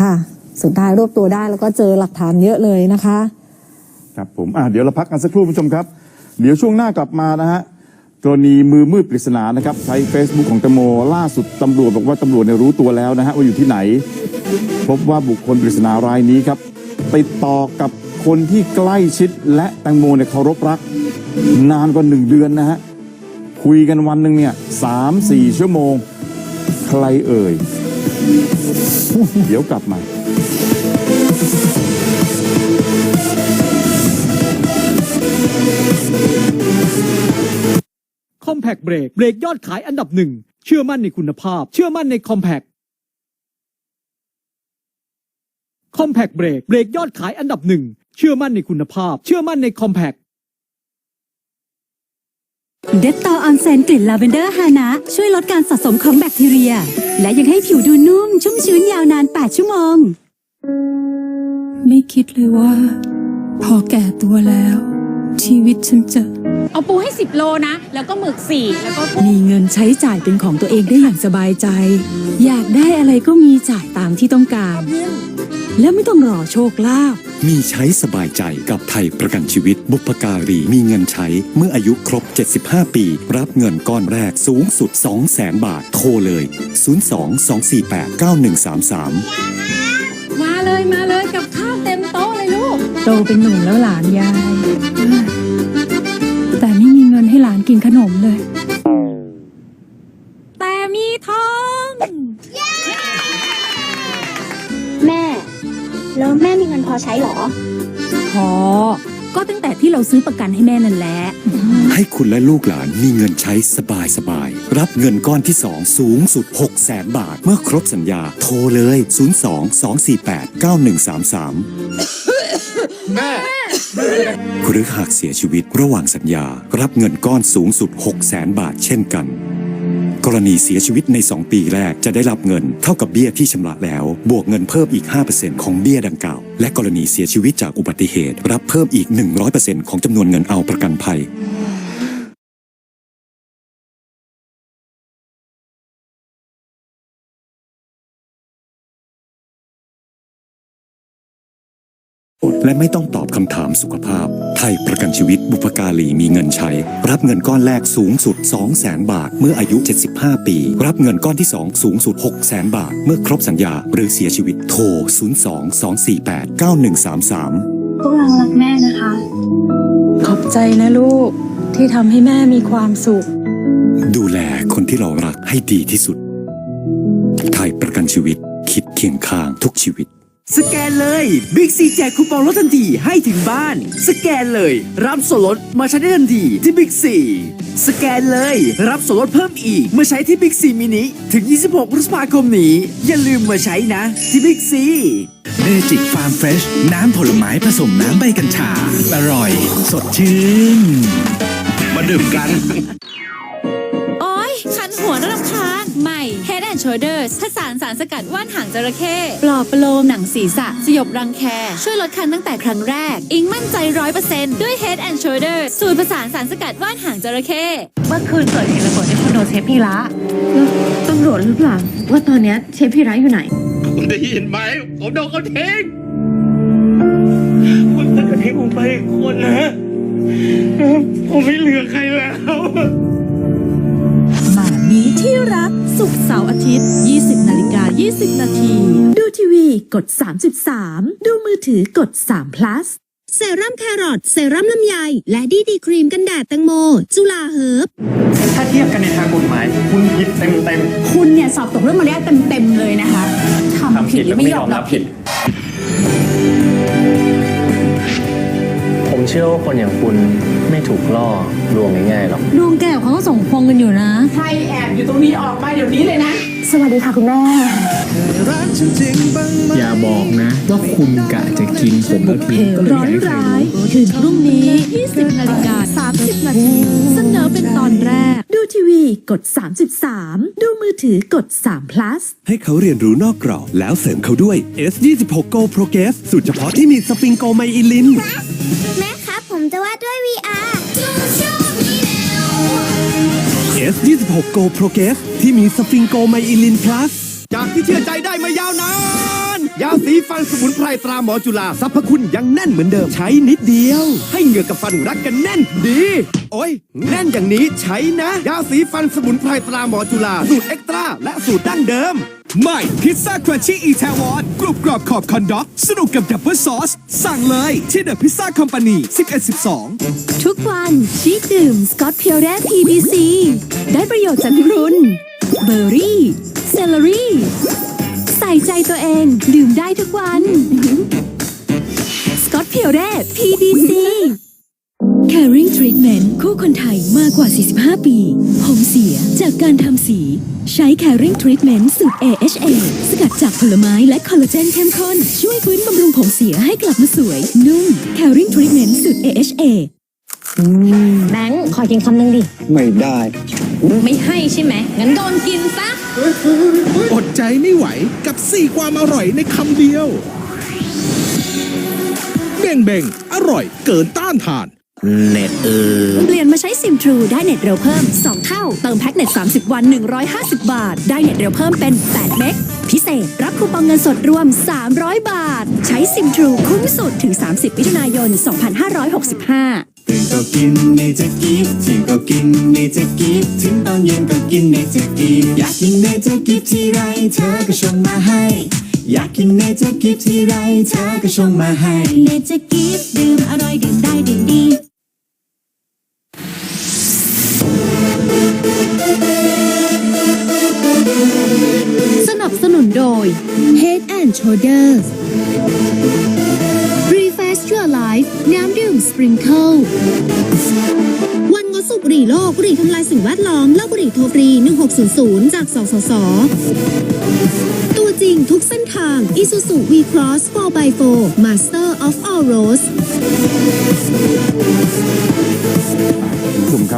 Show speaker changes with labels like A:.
A: ค่ะ สุดท้ายรวบตัวได้แล้วก็เจอหลักฐานเยอะเลยนะคะ
B: ครับผมอะเดี๋ยวเราพักกันสักครู่ผู้ชมครับ เดี๋ยวช่วงหน้ากลับมานะฮะกรณีมือมืดปริศนานะครับใช้ Facebook ของตงโมล่าสุดตำรวจบอกว่าตำรวจเนี่ยรู้ตัวแล้วนะฮะว่าอยู่ที่ไหน พบว่าบุคคลปริศนารายนี้ครับติดต่อกับคนที่ใกล้ชิดและแตงโมเนี่ยเคารพรัก นานกว่าหนึ่งเดือนนะฮะคุยกันวันหนึ่งเนี่ยสามสี่ชั่วโมง ใครเอ่ย เดี๋ยวกลับมา
C: คอมแพกเบรกเบรกยอดขายอันดับหนึ่ง เชื่อมั่นในคุณภาพ เชื่อมั่นในคอมแพกคอมแพกเบรกเบรกยอดขายอันดับหนึ่ง เชื่อมั่นในคุณภาพ เชื่อมั่นในคอมแพก
D: เดตตอออนเซนกลิ่นลาเวนเดอร์ฮานะ ช่วยลดการสะสมของแบคทีเรีย และยังให้ผิวดูนุ่ม ชุ่มชื้นยาวนาน 8 ชั่วโมง
E: ไม่คิดเลยว่า พอแก่ตัวแล้ว ชีวิตฉันจะ
F: เอาปูให้ 10 โลนะ แล้วก็หมึกสี่แล้วก็กุ้ง
E: มีเงินใช้จ่ายเป็นของตัวเองได้อย่างสบายใจ อยากได้อะไรก็มีจ่ายตามที่ต้องการ และไม่ต้องรอโชคลาภ
G: มีใช้สบายใจกับไทยประกันชีวิต บุพการีมีเงินใช้เมื่ออายุครบ 75 ปี รับเงินก้อนแรกสูงสุด 200,000 บาท โทรเลย 02-248-9133
F: มาเลยมาเลยกับข้าวเต็มโต๊ะเลยลูก
E: โตเป็นหนุ่มแล้วหลานยาย แต่ไม่มีเงินให้หลานกินขนมเลย
H: พอใช้เหรอ
D: พอ ก็ตั้งแต่ที่เราซื้อประกันให้แม่นั่นแหละ
G: ให้คุณและลูกหลานมีเงินใช้สบายสบายๆรับเงินก้อนที่ 2 สูงสุด 600,000บาท เมื่อครบสัญญา โทรเลย 02-248-9133หรือหากเสียชีวิตระหว่างสัญญา รับเงินก้อนสูงสุด 600,000บาทเช่นกัน กรณีเสียชีวิตใน 2 ปีแรกจะได้รับเงินเท่ากับเบี้ยที่ชำระแล้ว บวกเงินเพิ่มอีก 5%ของเบี้ยดังกล่าว และกรณีเสียชีวิตจากอุบัติเหตุ รับเพิ่มอีก 100%ของจำนวนเงินเอาประกันภัย และไม่ต้องตอบคำถามสุขภาพ ไทยประกันชีวิตบุพการีมีเงินใช้ รับเงินก้อนแรกสูงสุด 200,000บาท เมื่ออายุ 75 ปี รับเงินก้อนที่ 2 สูงสุด 600,000บาท เมื่อครบสัญญาหรือเสียชีวิตโทร 02-248-9133
H: พวกเรารักแม่นะคะ
E: ขอบใจนะลูก ที่ทำให้แม่มีความสุข
G: ดูแลคนที่เรารักให้ดีที่สุด ไทยประกันชีวิตคิดเคียงข้างทุกชีวิต
I: สแกนเลยบิ๊กซีแจกคูปองลดทันทีให้ถึงบ้าน สแกนเลย รับส่วนลดมาใช้ได้ทันทีที่บิ๊กซีสแกนเลย รับส่วนลดเพิ่มอีกเมื่อใช้ที่บิ๊กซีมินิถึง 26 พฤษภาคมนี้ อย่าลืมมาใช้นะ ที่บิ๊กซี
J: เมจิกฟาร์มเฟรชน้ำผลไม้ผสมน้ำใบกัญชา อร่อย สดชื่น มาดื่มกัน
F: and Shoulders ผสานสารสกัดว่านหางจระเข้ปลอบประโลมหนังศีรษะ สยบรังแค ช่วยลดคันตั้งแต่ครั้งแรก อิงมั่นใจร้อยเปอร์เซ็นต์ด้วย Head and Shoulders สูตรผสานสารสกัดว่านหางจระเข้
K: เมื่อคืนเกิดเหตุระเบิดที่คอนโดเชฟพีระแล้วตำรวจหรือเปล่าว่าตอนเนี้ยเชฟพีระอยู่ไหน
J: คุณได้ยินไหมผมโดนเขาทิ้งคุณจะทิ้งผมไปอีกคนนะ ผมไม่เหลือใคร
E: รักสุกร์เสาร์อาทิตย์ 20 นาฬิกา 20 นาที ดูทีวีกด 33 ดูมือถือกด3 plus
D: เซรั่มแครอทเซรั่มลำไย และดีดีครีมกันแดดแตงโม จุฬาเฮิร์บ
J: ถ้าเทียบกันในทางกฎหมาย คุณผิดเต็มเต็ม
F: คุณเนี่ยสอบตกเรื่องมารยาทเต็มๆเลยนะคะทำผิดหรือไม่ยอมรับผิด
J: ผมเชื่อว่าคนอย่างคุณไม่ถูกล่อลวงง่ายๆหรอก
E: ดวงแก้วเขาก็ส่งพวงกันอยู่นะ
F: ใครแอบอยู่ตรงนี้ออกมาเดี๋ยวนี้เลยนะ
H: สวัสดีค่ะคุณแม่
J: อย่าบอกนะ ว่าคุณกะจะกินผมแล้วทิ้งก็เลย
E: ร้อน
J: ไม่ให้ใคร
E: ร้ายคืนพรุ่งนี้ 20นาฬิกา30 นาทีเสนอเป็นตอนแรก ดูทีวีกด 33 ดูมือถือกด3 plus
I: ให้เขาเรียนรู้นอกกรอบแล้วเสริมเขาด้วย S26 Go Progress สูตรเฉพาะที่มีสฟิงโกไมอิลิน
H: แม่ครับ ผมจะวาดด้วย VR
I: S26 Go Progress ที่มีสฟิงโกไมอิลิน plus จากที่เชื่อใจได้มายาวนาน
L: ยาสีฟันสมุนไพรตราหมอจุฬาสรรพคุณยังแน่นเหมือนเดิมใช้นิดเดียว ให้เหงือกกับฟันรักกันแน่นดี โอ้ยแน่นอย่างนี้ใช้นะ ยาสีฟันสมุนไพรตราหมอจุฬาสูตรเอ็กตร้าและสูตรดั้งเดิม
J: ใหม่พิซซ่าครันชี่อีแทวอนกรุบกรอบขอบคอนด็อก สนุกกับดับเบิลซอส สั่งเลยที่เดอะพิซซ่าคอมพานี1112
D: ทุกวันชีสดื่ม สกอตเพียวแร่ PBC ได้ประโยชน์จากรุนเบอร์รี่เซลลรี่ ใส่ใจตัวเองดื่มได้ทุกวัน สกอตเพียวแร่ PBC Caring Treatment คู่คนไทยมากกว่า 45 ปี ผมเสียจากการทำสี ใช้ Caring Treatment สูตร AHA สกัดจากผลไม้และคอลลาเจนเข้มข้น ช่วยฟื้นบำรุงผมเสียให้กลับมาสวย นุ่ม Caring Treatment สูตร AHA
M: แบงค์ขอกินคำหนึ่งดิ
J: ไม่ได้
K: ไม่ให้ใช่ไหม งั้นโดนกินซะ
J: อดใจไม่ไหวกับสี่ความอร่อยในคำเดียว เบ่งเบ่งอร่อยเกินต้านทาน เน็ตเออ
D: เปลี่ยนมาใช้ซิมทรูได้เน็ตเร็วเพิ่ม 2 เท่า เติมแพ็กเน็ต 30 วัน 150 บาท ได้เน็ตเร็วเพิ่มเป็น 8 เมกพิเศษ รับคูปองเงินสดรวม 300 บาท ใช้ซิมทรูคุ้มสุดถึง 30 มิถุนายน 2565
J: ตื่นก็กินเนเจอร์กิฟถึงก็กินเนเจอร์กิฟถึงตอนเย็นก็กินเนเจอร์กิฟอยากกินเนเจอร์กิฟทีไรเธอก็ชงมาให้ อยากกินเนเจอร์กิฟทีไรเธอก็ชงมาให้
D: เนเจอร์กิฟดื่มอร่อยดื่มได้ดื่มดี
E: สนับสนุนโดย Head and Shoulders Refresh Your Life น้ำดื่ม Sprinkle วันงดสูบบุหรี่โลกบุหรี่ทำลายสิ่งแวดล้อมเล่าบุหรี่โทรฟรี 1600 จากสสส ตัวจริงทุกเส้นทาง Isuzu V-Cross 4x4 Master of All Roads คุณครับ